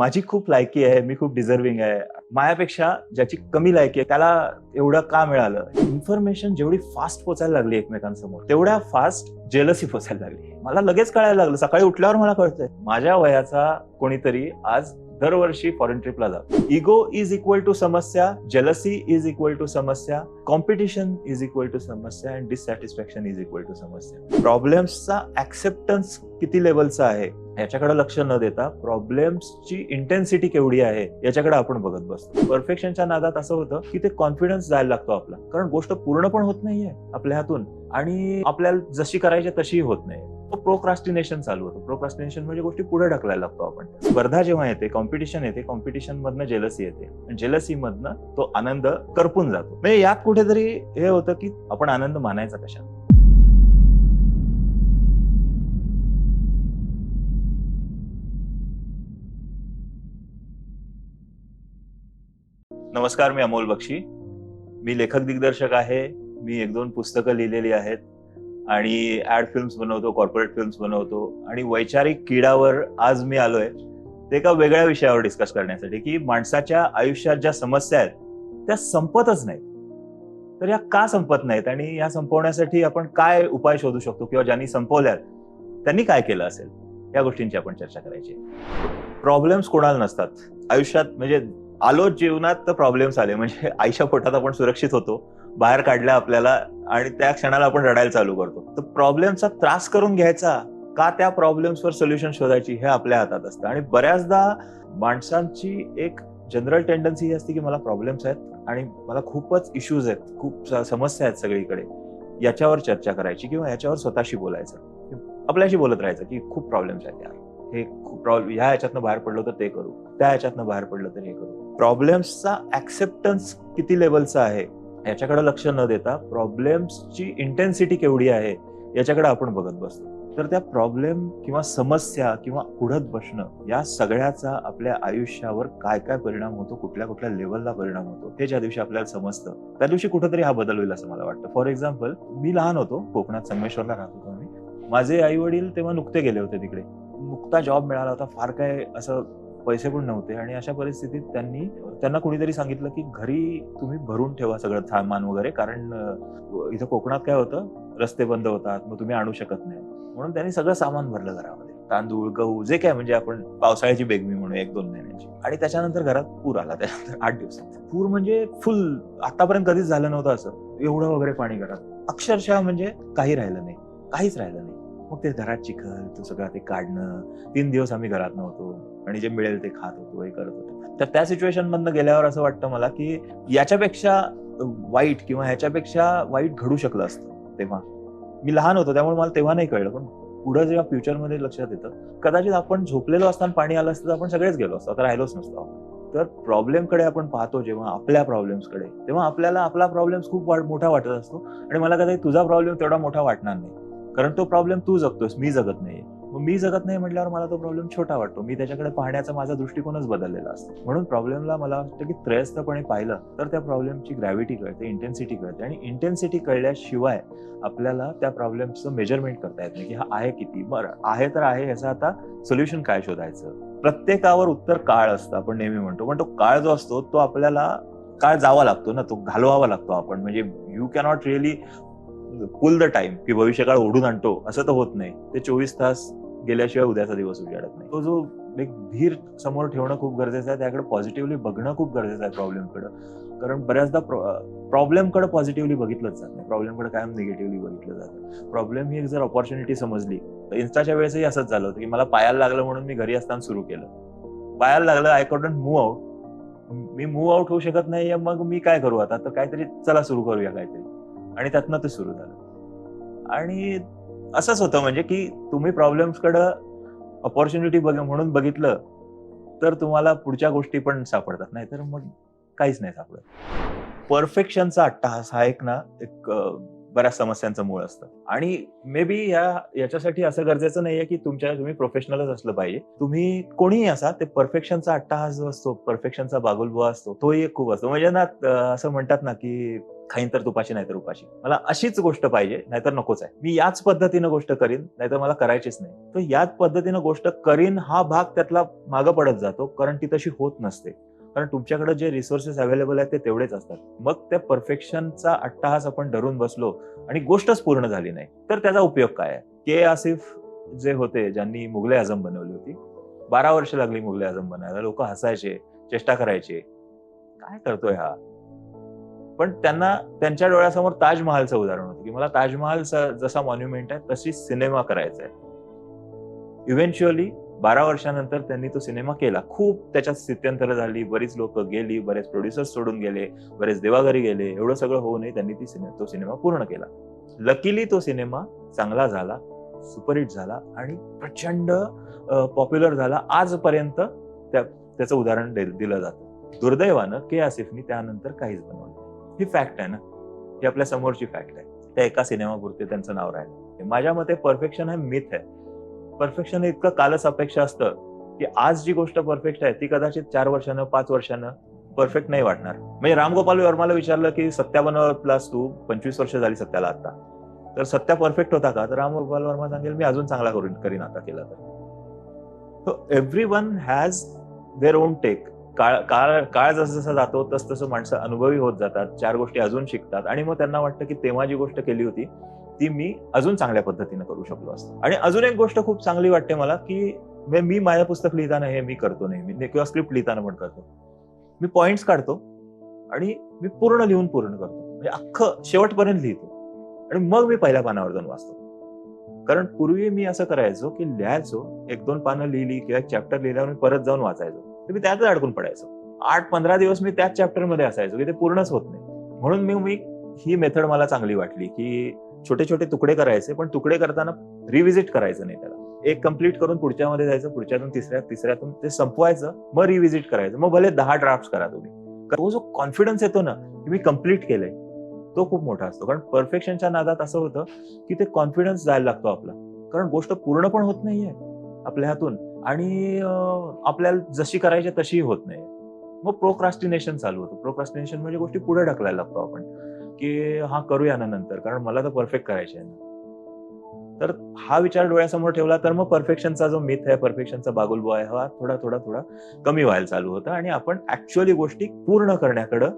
माझी खूप लायकी आहे मी खूप डिझर्विंग आहे. माझ्यापेक्षा ज्याची कमी लायकी आहे त्याला एवढं का मिळालं? इन्फॉर्मेशन जेवढी फास्ट पोचायला लागली एकमेकांसमोर तेवढ्या फास्ट जेलसी पोचायला लागली. मला लगेच कळायला लागलं सकाळी उठल्यावर मला कळतंय. माझ्या वयाचा कोणीतरी आज दरवर्षी फॉरेन ट्रिपला जातो. इगो इज इक्वल टू समस्या जेलसी इज इक्वल टू समस्या कॉम्पिटिशन इज इक्वल टू समस्या and dissatisfaction is equal to समस्या. प्रॉब्लेम्सचा ऍक्सेप्टन्स किती लेवलचा आहे? याच्याकडे लक्ष न देता प्रॉब्लेम्सची इंटेन्सिटी केवढी आहे याच्याकडे आपण बघत बसतो. परफेक्शनच्या नादात असं होतं की ते कॉन्फिडन्स जायला लागतो आपला. कारण गोष्ट पूर्ण पण होत नाहीये आपल्या हातून आणि आपल्याला जशी करायची तशीही होत नाही. प्रोक्रास्टिनेशन चालू होतं. प्रोक्रास्टिनेशन म्हणजे गोष्टी पुढे ढकलायला लागतो आपण. स्पर्धा जेव्हा येते कॉम्पिटिशन येते कॉम्पिटिशन मधनं जेलसी येते. जेलसी मधनं तो आनंद करपून जातो. म्हणजे यात कुठेतरी हे होतं की आपण आनंद मानायचा कशा नमस्कार मी अमोल बक्षी. मी लेखक दिग्दर्शक आहे. मी एक दोन पुस्तकं लिहिलेली आहेत. आणि ऍड फिल्म्स बनवतो कॉर्पोरेट फिल्म्स बनवतो. आणि वैचारिक किडावर आज मी आलोय. ते एका वेगळ्या विषयावर डिस्कस करण्यासाठी की माणसाच्या आयुष्यात ज्या समस्या आहेत त्या संपतच नाहीत. तर या का संपत नाहीत आणि या संपवण्यासाठी आपण काय उपाय शोधू शकतो किंवा ज्यांनी संपवल्यात त्यांनी काय केलं असेल? या गोष्टींची आपण चर्चा करायची प्रॉब्लेम्स कोणाला नसतात. आयुष्यात म्हणजे आलो जीवनात तर प्रॉब्लेम्स आले. म्हणजे आईच्या पोटात आपण सुरक्षित होतो. बाहेर काढल्या आपल्याला आणि त्या क्षणाला आपण रडायला चालू करतो. तर प्रॉब्लेमचा त्रास करून घ्यायचा का त्या प्रॉब्लेम्सवर सोल्युशन शोधायची हे आपल्या हातात असतं. आणि बऱ्याचदा माणसांची एक जनरल टेंडन्सी ही असते की मला प्रॉब्लेम्स आहेत आणि मला खूपच इश्यूज आहेत खूप समस्या आहेत सगळीकडे. याच्यावर चर्चा करायची किंवा याच्यावर स्वतःशी बोलायचं. आपल्याशी बोलत राहायचं की खूप प्रॉब्लेम्स आहेत यार. हे खूप प्रॉब्लेम ह्या ह्याच्यातनं बाहेर पडलो तर ते करू. त्या ह्याच्यातनं बाहेर पडलं तर हे करू. प्रॉब्लेम्सचा ऍक्सेप्टन्स किती लेवलचा आहे याच्याकडे लक्ष न देता प्रॉब्लेम्सची इंटेन्सिटी केवढी आहे याच्याकडे आपण बघत बसतो. तर त्या प्रॉब्लेम किंवा समस्या किंवा उडत बसणं या सगळ्याचा आपल्या आयुष्यावर काय काय परिणाम होतो कुठल्या कुठल्या लेवलला परिणाम होतो हे ज्या दिवशी आपल्याला समजतं त्या दिवशी कुठेतरी हा बदल होईल असं मला वाटतं. फॉर एक्झाम्पल मी लहान होतो कोकणात संगमेश्वरला राहत होतो मी माझे आई वडील तेव्हा नुकते गेले होते तिकडे. नुकता जॉब मिळाला होता फार काय असं पैसे पण नव्हते आणि अशा परिस्थितीत त्यांनी त्यांना कुणीतरी सांगितलं की घरी तुम्ही भरून ठेवा सगळं सामान वगैरे कारण इथं कोकणात काय होतं रस्ते बंद होतात मग तुम्ही आणू शकत नाही. म्हणून त्यांनी सगळं सामान भरलं घरामध्ये. तांदूळ गहू जे काय म्हणजे आपण पावसाळ्याची बेगमी म्हणू एक दोन महिन्यांची. आणि त्याच्यानंतर घरात पूर आला त्यानंतर आठ दिवसात पूर म्हणजे फुल आतापर्यंत कधीच झालं नव्हतं असं. एवढं वगैरे पाणी घरात. अक्षरशः म्हणजे काही राहिलं नाही. काहीच राहिलं नाही. मग ते घरात चिखल तो सगळं ते काढणं तीन दिवस आम्ही घरात नव्हतो. आणि जे मिळेल ते खात होतो हे करत होतो. तर त्या सिच्युएशन मधनं गेल्यावर असं वाटतं मला की याच्यापेक्षा वाईट किंवा ह्याच्यापेक्षा वाईट घडू शकलं असतं तेव्हा. मी लहान होतो त्यामुळे मला तेव्हा नाही कळलं. पण पुढे जेव्हा फ्युचरमध्ये लक्षात येतं कदाचित आपण झोपलेलो असताना पाणी आलं असतं तर आपण सगळेच गेलो असतो. आता राहिलोच नसतो तर प्रॉब्लेमकडे आपण पाहतो जेव्हा आपल्या प्रॉब्लेम्सकडे तेव्हा आपल्याला आपला प्रॉब्लेम्स खूप मोठा वाटत असतो. आणि मला कदाचित तुझा प्रॉब्लेम तेवढा मोठा वाटणार नाही. कारण तो प्रॉब्लेम तू जगतोस मी जगत नाही मग मी जगत नाही म्हटल्यावर मला तो प्रॉब्लेम छोटा वाटतो. मी त्याच्याकडे पाहण्याचा माझा दृष्टिकोनच बदललेला असतो. म्हणून प्रॉब्लेमला मला वाटतं की त्रयस्थपणे पाहिलं तर त्या प्रॉब्लेमची ग्रॅव्हिटी कळते इंटेन्सिटी कळते. आणि इंटेन्सिटी कळल्याशिवाय आपल्याला त्या प्रॉब्लेमचं मेजरमेंट करता येत नाही की हा आहे किती. बरं आहे तर आहे याचं आता सोल्युशन काय शोधायचं? प्रत्येकावर उत्तर काळ असतं आपण नेहमी म्हणतो. पण तो काळ जो असतो तो आपल्याला काळ जावा लागतो ना तो घालवावा लागतो आपण. म्हणजे you cannot really pull the time की भविष्यकाळ ओढून आणतो असं तर होत नाही. ते चोवीस तास गेल्याशिवाय उद्याचा दिवस उजाडत नाही. तो जो एक धीर समोर ठेवणं खूप गरजेचं आहे त्याकडे पॉझिटिव्हली बघणं खूप गरजेचं आहे प्रॉब्लेमकडं कारण बऱ्याचदा प्रॉब्लेमकडे पॉझिटिव्हली बघितलंच जात नाही. प्रॉब्लेमकडे कायम निगेटिव्हली बघितलं जातं. प्रॉब्लेम ही एक जर ऑपॉर्च्युनिटी समजली तर इन्स्टाच्या वेळेसही असंच झालं होतं की मला पायाला लागलं म्हणून मी घरी असताना सुरू केलं. पायाला लागलं आय कॉडंट मूव्ह आउट मी मूव्ह आउट होऊ शकत नाही मग मी काय करू आता? तर काहीतरी चला सुरू करूया काहीतरी. आणि त्यातनं ते सुरू झालं. आणि असंच होतं म्हणजे की तुम्ही प्रॉब्लेम्सकडं ऑपॉर्च्युनिटी बघ म्हणून बघितलं तर तुम्हाला पुढच्या गोष्टी पण सापडतात. नाही तर मग काहीच नाही सापडत. परफेक्शनचा अट्टहास हा एक ना एक बऱ्याच समस्यांचं मूळ असतं. आणि मे बी या याच्यासाठी असं गरजेचं नाहीये की तुमच्या तुम्ही प्रोफेशनलच असलं पाहिजे. तुम्ही कोणीही असा ते परफेक्शनचा अट्टहास जो असतो परफेक्शनचा बागुलबुवा असतो तोही एक खूप असतो. म्हणजे ना असं म्हणतात ना की खाईन तर तुपाशी नाहीतर उपाशी. मला अशीच गोष्ट पाहिजे नाहीतर नकोच आहे. मी याच पद्धतीनं गोष्ट करीन नाहीतर मला करायचीच नाही. तर याच पद्धतीनं गोष्ट करीन हा भाग त्यातला मागं पडत जातो कारण ती तशी होत नसते. कारण तुमच्याकडे जे रिसोर्सेस अवेलेबल आहेत ते तेवढेच असतात. मग त्या परफेक्शनचा अट्टाहास आपण धरून बसलो आणि गोष्टच पूर्ण झाली नाही तर त्याचा उपयोग काय आहे? के आसिफ जे होते ज्यांनी मुघले आझम बनवली होती बारा वर्ष लागली मुघले आझम बनायला. लोक हसायचे चेष्टा करायचे. काय करतोय हा? पण त्यांना त्यांच्या डोळ्यासमोर ताजमहालचं उदाहरण होतं की मला ताजमहालचा जसा मॉन्युमेंट आहे तशी सिनेमा करायचा आहे इव्हेंच्युअली बारा वर्षानंतर त्यांनी तो सिनेमा केला. खूप त्याच्यात स्थित्यंतर झाली बरीच लोक गेली बरेच प्रोड्युसर्स सोडून गेले बरेच देवाघरी गेले एवढं सगळं होऊनही त्यांनी ती सिने तो सिनेमा पूर्ण केला. लकीली तो सिनेमा चांगला झाला सुपरहिट झाला आणि प्रचंड पॉप्युलर झाला. आजपर्यंत त्या त्याचं उदाहरण दिलं जातं. दुर्दैवानं के आसिफनी त्यानंतर काहीच बनवलं ही फॅक्ट आहे ना ही आपल्या समोरची फॅक्ट आहे. त्या एका सिनेमापुरते त्यांचं नाव राहिलं. माझ्या मते परफेक्शन हे मिथ आहे. परफेक्शन इतकं कालच अपेक्षा असतं की आज जी गोष्ट परफेक्ट आहे ती कदाचित चार वर्षानं पाच वर्षानं परफेक्ट नाही वाटणार. म्हणजे रामगोपाल वर्माला विचारलं की सत्यावन प्लस तू पंचवीस वर्ष झाली सत्याला आता. तर सत्या परफेक्ट होता का? तर रामगोपाल वर्मा सांगेल मी अजून चांगला करून करीन आता केला तर. Everyone has their own take काळ काळ काळ जसं जसं जातो तस तसं माणसं अनुभवी होत जातात चार गोष्टी अजून शिकतात. आणि मग त्यांना वाटतं की तेव्हा जी गोष्ट केली होती ती मी अजून चांगल्या पद्धतीने करू शकलो असतो. आणि अजून एक गोष्ट खूप चांगली वाटते मला की मी माझ्या पुस्तक लिहिताना हे मी करतो नेहमी किंवा स्क्रिप्ट लिहिताना पण करतो. मी पॉइंट्स काढतो आणि मी पूर्ण लिहून पूर्ण करतो. म्हणजे अख्खं शेवटपर्यंत लिहितो. आणि मग मी पहिल्या पानावर जाऊन वाचतो. कारण पूर्वी मी असं करायचो की लिहायचो एक दोन पानं लिहिली किंवा एक चॅप्टर लिहिल्यावर मी परत जाऊन वाचायचो. तर मी त्यातच अडकून पडायचो. आठ पंधरा दिवस मी त्याच चॅप्टरमध्ये असायचो की ते पूर्णच होत नाही. म्हणून मी मी ही मेथड मला चांगली वाटली की छोटे छोटे तुकडे करायचे पण तुकडे करताना रिव्हिजिट करायचं नाही त्याला. एक कंप्लीट करून पुढच्या मध्ये जायचं पुढच्यातून तिसऱ्या तिसऱ्यातून ते संपवायचं मग रिव्हिजिट करायचं. मग भले दहा ड्राफ्ट करा तुम्ही. तो जो कॉन्फिडन्स येतो ना की मी कंप्लीट केलंय तो खूप मोठा असतो. कारण परफेक्शनच्या नादात असं होतं की ते कॉन्फिडन्स जायला लागतो आपला. कारण गोष्ट पूर्ण पण होत नाहीये. आपल्या हातून. आणि आपल्याला जशी करायची तशीही होत नाही. मग प्रोक्रास्टिनेशन चालू होतं. प्रोक्रास्टिनेशन म्हणजे गोष्टी पुढे ढकलायला लागतो आपण. की हा करूया ना नंतर कारण मला तर परफेक्ट करायचे आहे ना. तर हा विचार डोळ्यासमोर ठेवला तर मग परफेक्शनचा जो मिथ आहे परफेक्शनचा बागुलबो आहे हा थोडा थोडा थोडा कमी व्हायला चालू होता. आणि आपण ऍक्च्युअली गोष्टी पूर्ण करण्याकडं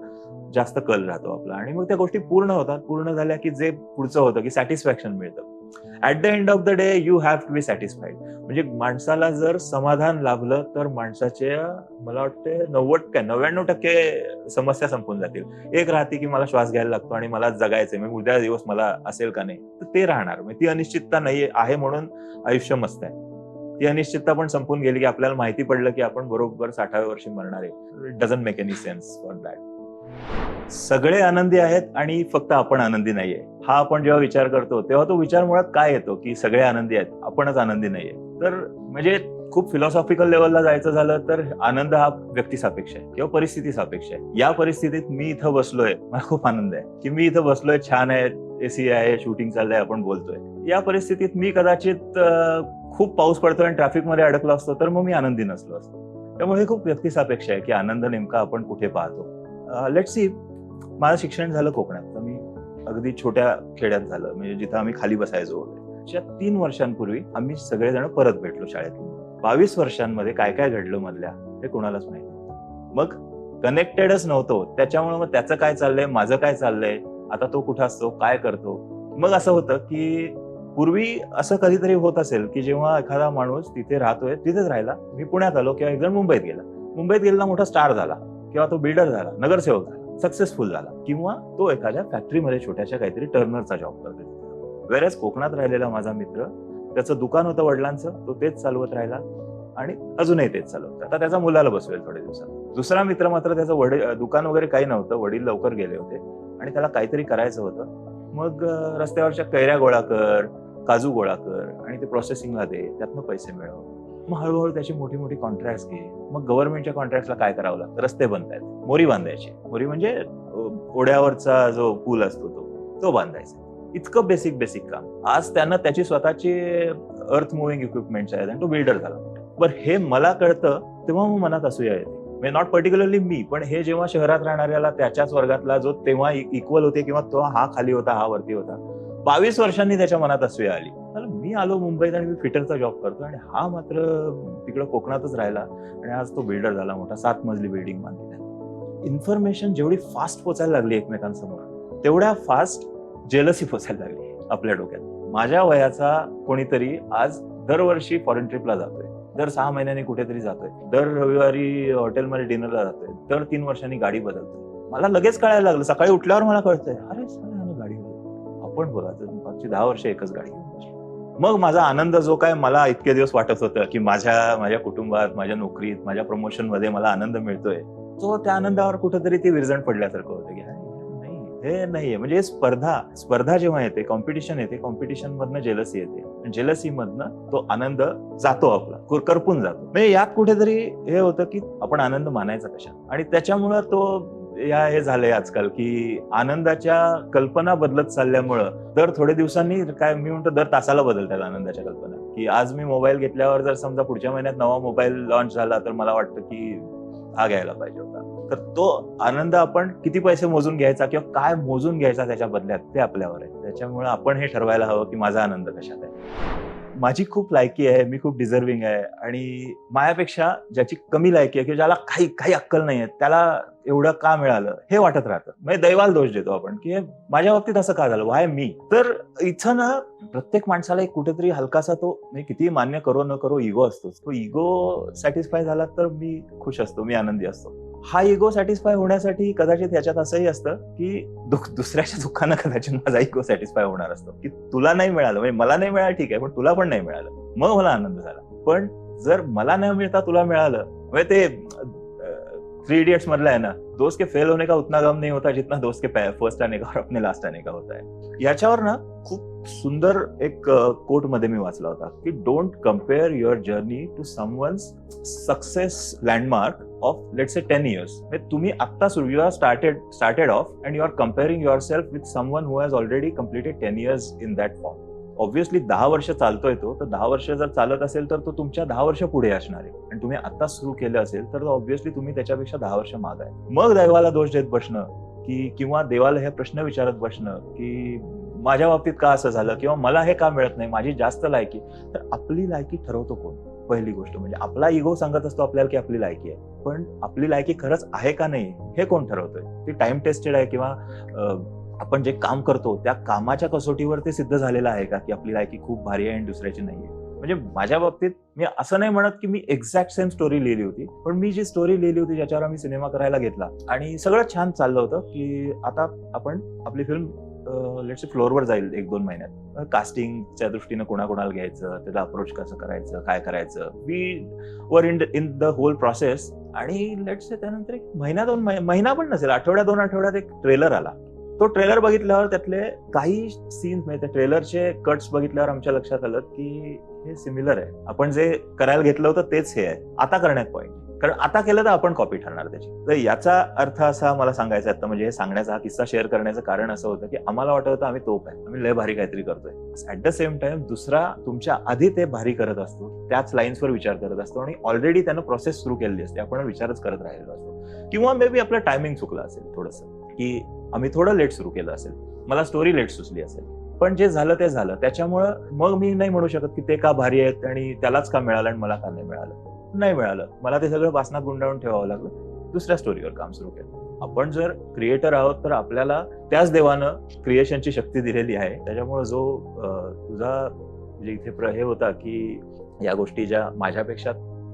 जास्त कल राहतो आपला. आणि मग त्या गोष्टी पूर्ण होतात. पूर्ण झाल्या की जे पुढचं होतं की सॅटिस्फॅक्शन मिळतं. At the end of the day you have to be satisfied म्हणजे माणसाला जर समाधान लाभलं तर माणसाचे मला वाटते नव्वद काय नव्याण्णव टक्के समस्या संपून जातील. एक राहते की मला श्वास घ्यायला लागतो आणि मला जगायचंय मग उद्या दिवस मला असेल का नाही तर ते राहणार. म्हणजे ती अनिश्चितता नाही आहे म्हणून आयुष्य मस्त आहे. ती अनिश्चितता पण संपून गेली की आपल्याला माहिती पडलं की आपण बरोबर साठाव्या वर्षी मरणार आहे. Doesn't make any sense for that सगळे आनंदी आहेत आणि फक्त आपण आनंदी नाहीये. हा आपण जेव्हा विचार करतो तेव्हा तो विचार मुळात काय येतो की सगळे आनंदी आहेत आपणच आनंदी नाहीये. तर म्हणजे खूप फिलॉसॉफिकल लेवलला जायचं झालं तर आनंद हा व्यक्ती सापेक्ष आहे किंवा परिस्थिती सापेक्ष आहे. या परिस्थितीत मी इथं बसलोय मला खूप आनंद आहे की मी इथं बसलोय छान आहे एसी आहे शूटिंग चाललंय आपण बोलतोय. या परिस्थितीत मी कदाचित खूप पाऊस पडतोय आणि ट्रॅफिकमध्ये अडकलो असतो तर मग मी आनंदी नसलो असतो. त्यामुळे हे खूप व्यक्तिसापेक्ष आहे की आनंद नेमका आपण कुठे पाहतो. लेट सी माझं शिक्षण झालं कोकणात. तर मी अगदी छोट्या खेड्यात झालं. म्हणजे जिथं आम्ही खाली बसायचो. वगैरे. तीन वर्षांपूर्वी आम्ही सगळेजण परत भेटलो शाळेतून. बावीस वर्षांमध्ये काय काय घडलं मधल्या हे कोणालाच माहिती मग कनेक्टेडच नव्हतो. त्याच्यामुळे मग त्याचं काय चाललंय? माझं काय चाललंय? आता तो कुठं असतो? काय करतो? मग असं होतं की पूर्वी असं कधीतरी होत असेल की जेव्हा एखादा माणूस तिथे राहतोय तिथेच राहिला. मी पुण्यात आलो किंवा एक जण मुंबईत गेला. मुंबईत गेलेला मोठा स्टार झाला किंवा तो बिल्डर झाला नगरसेवक झाला. सक्सेसफुल झाला किंवा तो एखाद्या फॅक्टरीमध्ये छोट्याशा काहीतरी टर्नरचा जॉब करतो वेळेस कोकणात राहिलेला माझा मित्र त्याचं दुकान होतं वडिलांचं तो तेच चालवत राहिला आणि अजूनही तेच चालवत आता त्याचा मुलाला बसवेल थोडे दिवसात. दुसरा मित्र मात्र त्याचं वडील दुकान वगैरे काही नव्हतं वडील लवकर गेले होते आणि त्याला काहीतरी करायचं होतं. मग रस्त्यावरच्या कैऱ्या गोळा कर काजू गोळा कर आणि ते प्रोसेसिंगला दे त्यातनं पैसे मिळव. मग हळूहळू त्याची मोठी मोठी कॉन्ट्रॅक्ट घे. मग गव्हर्नमेंटच्या कॉन्ट्रॅक्टला काय करावं लागतं? रस्ते बनतायत मोरी बांधायची. मोरी म्हणजे ओढ्यावरचा जो पूल असतो तो तो बांधायचा. इतकं बेसिक बेसिक काम. आज त्यांना त्याची स्वतःची अर्थ मुव्हिंग इक्विपमेंट्स आहेत आणि तो बिल्डर झाला. बरं हे मला कळतं तेव्हा मग मनात असूया येते. म्हणजे नॉट पर्टिक्युलरली मी पण हे जेव्हा शहरात राहणाऱ्याला त्याच्याच वर्गातला जो तेव्हा e-, इक्वल होते किंवा तो हा खाली होता हा वरती होता बावीस वर्षांनी त्याच्या मनात असूया आली. मी आलो मुंबईत आणि मी फिटरचा जॉब करतो आणि हा मात्र तिकडं कोकणातच राहिला आणि आज तो बिल्डर झाला मोठा सात मजली बिल्डिंग बांधली त्याने इन्फॉर्मेशन जेवढी फास्ट पोचायला लागली एकमेकांसमोर तेवढ्या फास्ट जेलसी पोचायला लागली आपल्या डोक्यात. माझ्या वयाचा कोणीतरी आज दरवर्षी फॉरेन ट्रिपला जातोय. दर सहा महिन्यांनी कुठेतरी जातोय. दर रविवारी हॉटेलमध्ये डिनरला जातोय. दर तीन वर्षांनी गाडी बदलतोय. मला लगेच कळायला लागलं. सकाळी उठल्यावर मला कळतंय अरे गाडी आपण बघा मागची दहा वर्ष एकच गाडी. मग माझा आनंद जो काय मला इतके दिवस वाटत होतं की माझ्या माझ्या कुटुंबात माझ्या नोकरीत माझ्या प्रमोशनमध्ये मला आनंद मिळतोय तो त्या आनंदावर कुठेतरी ती विरजण पडल्यासारखं होतं की नाही हे नाहीये. म्हणजे स्पर्धा स्पर्धा जेव्हा येते कॉम्पिटिशन येते कॉम्पिटिशन मधनं जेलसी येते. जेलसी मधनं तो आनंद जातो आपला करपून जातो. म्हणजे यात कुठेतरी हे होतं की आपण आनंद मानायचा कशा आणि त्याच्यामुळं तो या हे झालंय आजकाल की आनंदाच्या कल्पना बदलत चालल्यामुळं दर थोड्या दिवसांनी काय मी म्हणतो दर तासाला बदलतात आनंदाच्या कल्पना. की आज मी मोबाईल घेतल्यावर जर समजा पुढच्या महिन्यात नवा मोबाईल लॉन्च झाला तर मला वाटतं की हा घ्यायला पाहिजे होता. तर तो आनंद आपण किती पैसे मोजून घ्यायचा किंवा काय मोजून घ्यायचा त्याच्या बदल्यात ते आपल्यावर आहे. त्याच्यामुळे आपण हे ठरवायला हवं की माझा आनंद कशात आहे. माझी खूप लायकी आहे मी खूप डिझर्विंग आहे आणि माझ्यापेक्षा ज्याची कमी लायकी आहे किंवा ज्याला काही काही अक्कल नाही आहे त्याला एवढं का मिळालं हे वाटत राहतं. म्हणजे दैवाल दोष देतो आपण की माझ्या बाबतीत असं का झालं वाय मी तर इथं ना प्रत्येक माणसाला एक कुठेतरी हलकासा तो म्हणजे किती मान्य करो न करो इगो असतो तो इगो सॅटिस्फाय झाला तर मी खुश असतो मी आनंदी असतो. हा इगो सॅटिस्फाय होण्यासाठी कदाचित याच्यात असंही असतं की दुख दुसऱ्याच्या दुःखानं कदाचित माझा इगो सॅटिस्फाय होणार असतो. की तुला नाही मिळालं म्हणजे मला नाही मिळालं ठीक आहे पण तुला पण नाही मिळालं. मग मला आनंद झाला. पण जर मला न मिळता तुला मिळालं म्हणजे ते थ्री इडियट्स मधलं आहे ना दोस्त के फेल होने का उतना गम नहीं होता जितना दोस्त के फर्स्ट आने का और अपने लास्ट आने का होता है. याच्यावर ना खूप सुंदर एक कोटमध्ये मी वाचला होता की don't compare your journey to someone's success landmark of let say ten years तुम्ही आत्ता सुरू you are started started off and you are comparing yourself with someone who has already completed ten years in that form obviously दहा वर्ष चालतोय तो तर दहा वर्ष जर चालत असेल तर तो तुमच्या दहा वर्ष पुढे असणार आहे. आणि तुम्ही आता सुरू केलं असेल तर ऑब्व्हियसली तुम्ही त्याच्यापेक्षा दहा वर्ष माग आहे. मग दैवाला दोष देत बसणं की किंवा देवाला हे प्रश्न विचारत बसणं की माझ्या बाबतीत का असं झालं किंवा मला हे का मिळत नाही माझी जास्त लायकी तर आपली लायकी ठरवतो कोण? पहिली गोष्ट म्हणजे आपला इगो सांगत असतो आपल्याला की आपली लायकी आहे. पण आपली लायकी खरंच आहे का नाही हे कोण ठरवतोय? ती टाइम टेस्टेड आहे किंवा आपण जे काम करतो त्या कामाच्या कसोटीवर ते सिद्ध झालेलं आहे का की आपली लायकी खूप भारी आहे आणि दुसऱ्याची नाहीये? म्हणजे माझ्या बाबतीत मी असं नाही म्हणत की मी एक्झॅक्ट सेम स्टोरी लिहिली होती पण मी जी स्टोरी लिहिली होती ज्याच्यावर आम्ही सिनेमा करायला घेतला आणि सगळं छान चाललं होतं की आता आपण आपली फिल्म लेट्स फ्लोअरवर जाईल एक दोन महिन्यात. कास्टिंगच्या दृष्टीनं कोणाकोणाला घ्यायचं त्याचा अप्रोच कसं करायचं काय करायचं? We were in in the whole process आणि लेट्स त्यानंतर एक महिना दोन महिना पण नसेल आठवड्या दोन आठवड्यात एक ट्रेलर आला. तो ट्रेलर बघितल्यावर त्यातले काही सीन्स म्हणजे ट्रेलरचे कट्स बघितल्यावर आमच्या लक्षात आलं की हे सिमिलर आहे. आपण जे करायला घेतलं होतं तेच हे आहे. आता करण्यात पॉईंट कारण आता केलं तर आपण कॉपी ठरणार त्याची. तर याचा अर्थ असा मला सांगायचा आता म्हणजे हे सांगण्याचा हा किस्सा शेअर करण्याचं कारण असं होतं की आम्हाला वाटत होतं आम्ही तोप आहे. आम्ही लय भारी काहीतरी करतोय. ऍट द सेम टाइम दुसरा तुमच्या आधी ते भारी करत असतो त्याच लाईन्सवर विचार करत असतो आणि ऑलरेडी त्यानं प्रोसेस सुरू केलेली असते. आपण विचारच करत राहिलेलो असतो. किंवा मे बी आपलं टायमिंग चुकलं असेल थोडंसं की आम्ही थोडं लेट सुरू केलं असेल. मला स्टोरी लेट सुचली असेल. पण जे झालं ते झालं. त्याच्यामुळं मग मी नाही म्हणू शकत की ते का भारी आहेत आणि त्यालाच का मिळालं आणि मला का नाही मिळालं. नाही मिळालं. मला ते सगळं वासनात गुंडाळून ठेवावं लागलं. दुसऱ्या स्टोरीवर काम सुरू केलं. आपण जर क्रिएटर आहोत तर आपल्याला त्याच देवानं क्रिएशनची शक्ती दिलेली आहे. त्याच्यामुळे जो तुझा म्हणजे इथे हे होता की या गोष्टी ज्या माझ्यापेक्षा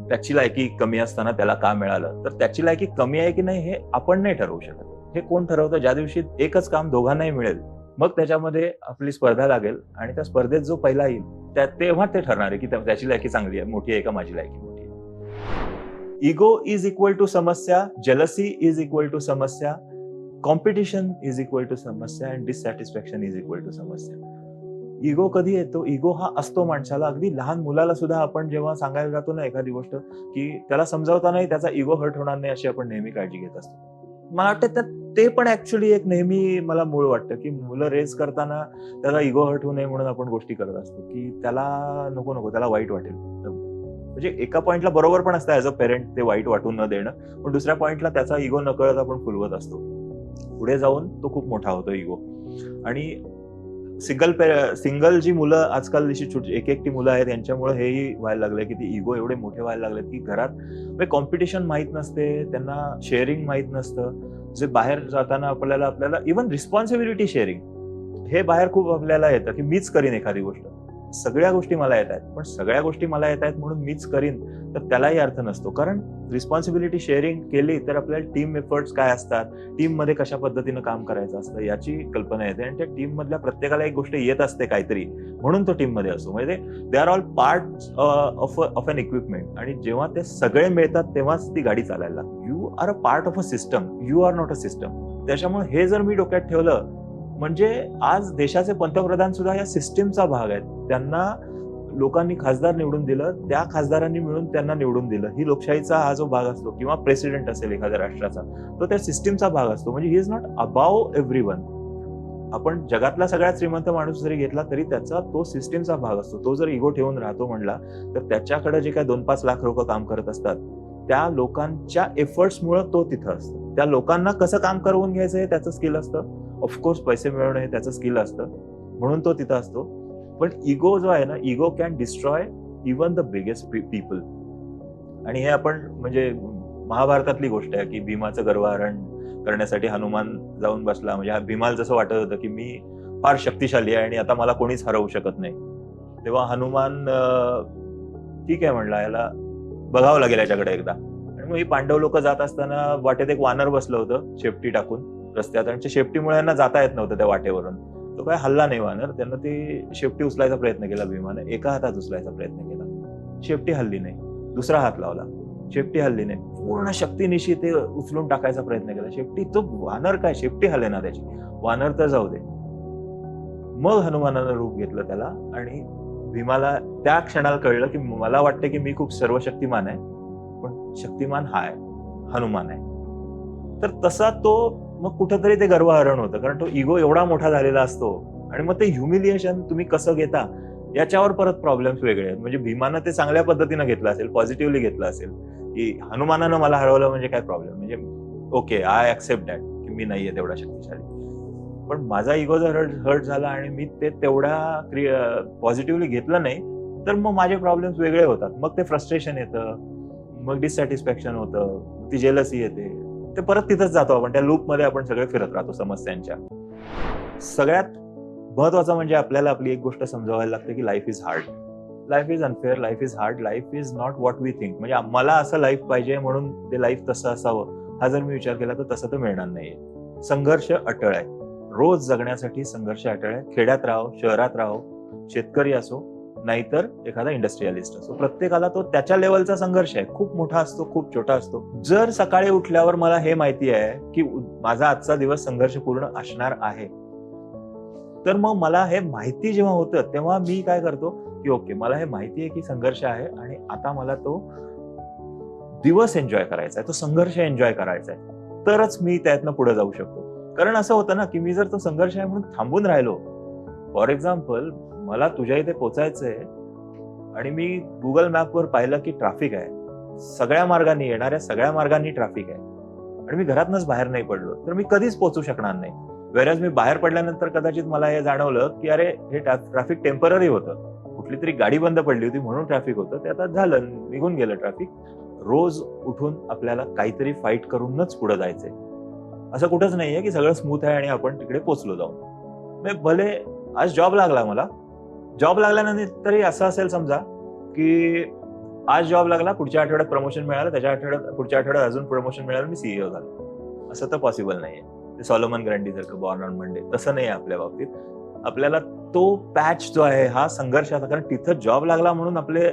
त्याची लायकी कमी असताना त्याला का मिळालं? तर त्याची लायकी कमी आहे की नाही हे आपण नाही ठरवू शकत. हे कोण ठरवतं? ज्या दिवशी एकच काम दोघांनाही मिळेल मग त्याच्यामध्ये आपली स्पर्धा लागेल आणि त्या स्पर्धेत जो पहिला येईल त्या तेव्हा ते ठरणार आहे की त्याची लायकी चांगली आहे मोठी आहे का माझी लायकी? इगो इज इक्वल टू समस्या जेलसी इज इक्वल टू समस्या कॉम्पिटिशन इज इक्वल टू समस्या and dissatisfaction is equal to समस्या. इगो कधी येतो? इगो हा असतो माणसाला. अगदी लहान मुलाला सुद्धा आपण जेव्हा सांगायला जातो ना एखादी गोष्ट की त्याला समजावतानाही त्याचा इगो हर्ट होणार नाही अशी आपण नेहमी काळजी घेत असतो. मला वाटतं त्यात ते पण ऍक्च्युली एक नेहमी मला मूळ वाटतं की मुलं रेस करताना त्याला इगो हर्ट होऊ नये म्हणून आपण गोष्टी करत असतो की त्याला नको नको त्याला वाईट वाटेल. म्हणजे एका पॉइंटला बरोबर पण असतं ऍज अ पेरेंट ते वाईट वाटून न देणं पण दुसऱ्या पॉइंटला त्याचा इगो नकळत आपण फुलवत असतो. पुढे जाऊन तो खूप मोठा होतो इगो आणि सिंगल सिंगल जी मुलं आजकाल जशी छोटी एक एकटी मुलं आहेत यांच्यामुळे हेही व्हायला लागलं की ती इगो एवढे मोठे व्हायला लागलेत की घरात म्हणजे कॉम्पिटिशन माहीत नसते त्यांना शेअरिंग माहीत नसतं. जे बाहेर जाताना आपल्याला आपल्याला इव्हन रिस्पॉन्सिबिलिटी शेअरिंग हे बाहेर खूप आपल्याला येतं की मीच करीन एखादी गोष्ट. सगळ्या गोष्टी मला येत आहेत. पण सगळ्या गोष्टी मला येत आहेत म्हणून मीच करीन तर त्यालाही अर्थ नसतो. कारण रिस्पॉन्सिबिलिटी शेअरिंग केली तर आपल्याला टीम एफर्ट्स काय असतात? टीममध्ये कशा पद्धतीनं काम करायचं असतं याची कल्पना येते. आणि त्या टीम मधल्या प्रत्येकाला एक गोष्ट येत असते काहीतरी म्हणून तो टीममध्ये असतो. म्हणजे they are all part of of an equipment आणि जेव्हा ते सगळे मिळतात तेव्हाच ती गाडी चालायला लागते. You are a part of a system you are not a system त्याच्यामुळे हे जर मी डोक्यात ठेवलं म्हणजे आज देशाचे पंतप्रधान सुद्धा या सिस्टीमचा भाग आहेत. त्यांना लोकांनी खासदार निवडून दिलं त्या खासदारांनी मिळून त्यांना निवडून दिलं. ही लोकशाहीचा हा जो भाग असतो किंवा प्रेसिडेंट असेल एखाद्या राष्ट्राचा तो त्या सिस्टीमचा भाग असतो. म्हणजे he is not above everyone आपण जगातला सगळ्यात श्रीमंत माणूस जरी घेतला तरी त्याचा तो सिस्टीमचा भाग असतो. तो जर इगो ठेवून राहतो म्हणला तर त्याच्याकडे जे काही दोन पाच लाख लोक काम करत असतात त्या लोकांच्या एफर्ट्समुळे तो तिथं असतो. त्या लोकांना कसं काम करवून घ्यायचं हे त्याचं स्किल असतं. ऑफकोर्स पैसे मिळवणं हे त्याचं स्किल असतं. म्हणून तो तिथं असतो. पण इगो जो आहे ना ego can destroy even the biggest people. आणि हे आपण म्हणजे महाभारतातली गोष्ट आहे की भीमाचं गर्वहरण करण्यासाठी हनुमान जाऊन बसला. म्हणजे हा भीमाला जसं वाटत होतं की मी फार शक्तिशाली आहे आणि आता मला कोणीच हरवू शकत नाही. तेव्हा हनुमान ठीक आहे म्हणला याला बघावं लागेल याच्याकडे एकदा. आणि मग ही पांडव लोक जात असताना वाटेत एक वानर बसलं होतं शेपटी टाकून रस्त्यात. आणि शेपटीमुळे यांना जाता येत नव्हतं त्या वाटेवरून. तो काय हल्ला नाही वानर त्यांना ती शेपटी उचलायचा प्रयत्न केला भीमाने. एका हातात उचलायचा प्रयत्न केला. शेपटी हल्ली नाही. दुसरा हात लावला. शेपटी हल्ली नाही. पूर्ण शक्तीनिशी ते उचलून टाकायचा प्रयत्न केला. शेपटी तो वानर काय? शेपटी हल्ले ना त्याची. वानर तर जाऊ दे. मग हनुमानानं रूप घेतलं त्याला आणि भीमाला त्या क्षणाला कळलं की मला वाटतं की मी खूप सर्व शक्तिमान आहे. पण शक्तिमान हा आहे हनुमान आहे. तर तसा तो मग कुठंतरी ते गर्वहरण होतं. कारण तो इगो एवढा मोठा झालेला असतो आणि मग ते ह्युमिलिएशन तुम्ही कसं घेता याच्यावर परत प्रॉब्लेम्स वेगळे आहेत. म्हणजे भीमानं ते चांगल्या पद्धतीनं घेतलं असेल पॉझिटिव्हली घेतलं असेल की हनुमानानं मला हरवलं म्हणजे काय प्रॉब्लेम म्हणजे ओके आय ऍक्सेप्ट दॅट की मी नाहीये तेवढा शक्तिशाली. पण माझा इगो जर हर्ट हर्ट झाला आणि मी ते तेवढा पॉझिटिव्हली घेतलं नाही तर मग माझे प्रॉब्लेम्स वेगळे होतात. मग ते फ्रस्ट्रेशन येतं मग डिससॅटिस्फॅक्शन होतं ती जेलसी येते. ते परत तिथंच जातो आपण. त्या लूपमध्ये आपण सगळे फिरत राहतो समस्यांच्या. सगळ्यात महत्वाचं म्हणजे आपल्याला आपली एक गोष्ट समजावायला लागते की life is hard life is unfair life is hard life is not what we think म्हणजे मला असं लाईफ पाहिजे म्हणून ते लाईफ तसं असावं. हा जर मी विचार केला तर तसं तर मिळणार नाहीये. संघर्ष अटळ आहे. रोज जगण्यासाठी संघर्ष अटळ आहे. खेड्यात राहो शहरात राहो शेतकरी असो नाहीतर एखादा इंडस्ट्रियलिस्ट असो. प्रत्येकाला तो त्याच्या लेवलचा संघर्ष आहे. खूप मोठा असतो खूप छोटा असतो. जर सकाळी उठल्यावर मला हे माहिती आहे की माझा आजचा दिवस संघर्षपूर्ण असणार आहे. तर मग मला हे माहिती जेव्हा होतं तेव्हा मी काय करतो की ओके मला हे माहिती आहे की संघर्ष आहे आणि आता मला तो दिवस एन्जॉय करायचा आहे. तो संघर्ष एन्जॉय करायचा आहे. तरच मी त्यातनं पुढे जाऊ शकतो. कारण असं होतं ना की मी जर तो संघर्ष आहे म्हणून थांबून राहिलो. फॉर एक्झाम्पल मला तुझ्या इथे पोचायचंय. आणि मी गुगल मॅपवर पाहिलं की ट्रॅफिक आहे. सगळ्या मार्गांनी येणाऱ्या सगळ्या मार्गांनी ट्रॅफिक आहे. आणि मी घरातनच बाहेर नाही पडलो. तर मी कधीच पोचू शकणार नाही. वेरॅज मी बाहेर पडल्यानंतर कदाचित मला हे जाणवलं की अरे हे ट्रॅफिक टेंपररी होतं. कुठली तरी गाडी बंद पडली होती म्हणून ट्रॅफिक होतं. ते आता झालं. निघून गेलं ट्रॅफिक रोज उठून आपल्याला काहीतरी फाईट करूनच पुढे जायचंय. असं कुठंच नाहीये की सगळं स्मूथ आहे आणि आपण तिकडे पोचलो जाऊन. म्हणजे भले आज जॉब लागला मला जॉब लागल्यानंतरही असं असेल समजा की आज जॉब लागला पुढच्या आठवड्यात प्रमोशन मिळालं त्याच्या आठवड्यात पुढच्या आठवड्यात अजून प्रमोशन मिळालं मी सीईओ झालो. असं तर पॉसिबल नाहीये. ते सॉलोमन ग्रँडी सारखं बॉर्न ऑन मंडे तसं नाही आपल्या बाबतीत. आपल्याला तो पॅच जो आहे हा संघर्षाचा कारण तिथं जॉब लागला म्हणून आपले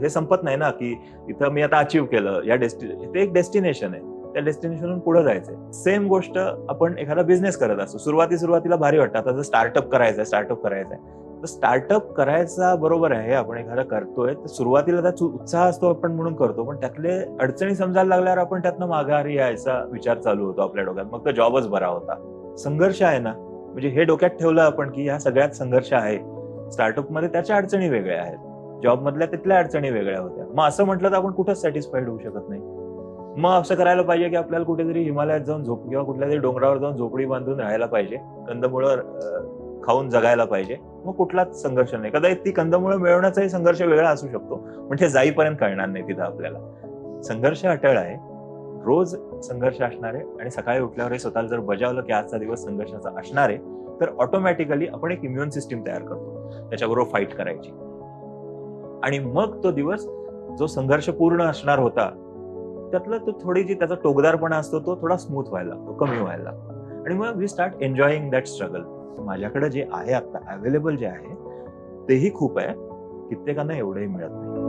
हे संपत नाही ना की इथं मी आता अचीव्ह केलं. या डेस्टिने ते एक डेस्टिनेशन आहे. त्या डेस्टिनेशनहून पुढे जायचंय. सेम गोष्ट आपण एखादा बिझनेस करत असतो. सुरुवाती सुरुवातीला भारी वाटतं. आता जर स्टार्टअप करायचंय स्टार्टअप करायचंय. तर स्टार्टअप करायचा बरोबर आहे आपण एखादा करतोय तर सुरुवातीला त्याचा उत्साह असतो आपण म्हणून करतो पण त्यातले अडचणी समजायला लागल्यावर आपण त्यातनं माघारी यायचा विचार चालू होतो आपल्या डोक्यात. मग तो जॉबच बरा होता. संघर्ष आहे ना म्हणजे हे डोक्यात ठेवलं आपण की ह्या सगळ्यात संघर्ष आहे. स्टार्टअपमध्ये त्याच्या अडचणी वेगळ्या आहेत. जॉब मधल्या तिथल्या अडचणी वेगळ्या होत्या. मग असं म्हटलं तर आपण कुठंच सॅटिस्फाईड होऊ शकत नाही. मग असं करायला पाहिजे की आपल्याला कुठेतरी हिमालयात जाऊन झोप किंवा कुठल्या तरी डोंगरावर जाऊन झोपडी बांधून राहायला पाहिजे. कंदमुळं खाऊन जगायला पाहिजे. मग कुठलाच संघर्ष नाही. कदाचित ती कंदमुळं मिळवण्याचाही संघर्ष वेगळा असू शकतो. पण ते जाईपर्यंत कळणार नाही तिथं आपल्याला. संघर्ष अटळ आहे. रोज संघर्ष असणार आहे. आणि सकाळी उठल्यावर हे स्वतःला जर बजावलं की आजचा दिवस संघर्षाचा असणार आहे तर ऑटोमॅटिकली आपण एक इम्युन सिस्टीम तयार करतो. त्याच्याबरोबर फाईट करायची. आणि मग तो दिवस जो संघर्ष पूर्ण असणार होता त्यातला तो थोडी जी त्याचा टोकदारपणा असतो तो थोडा स्मूथ व्हायला लागतो कमी व्हायला लागतो. आणि मग we start enjoying that struggle माझ्याकडे जे आहे आता अवेलेबल जे आहे तेही खूप आहे. कित्येकांना एवढंही मिळत नाही.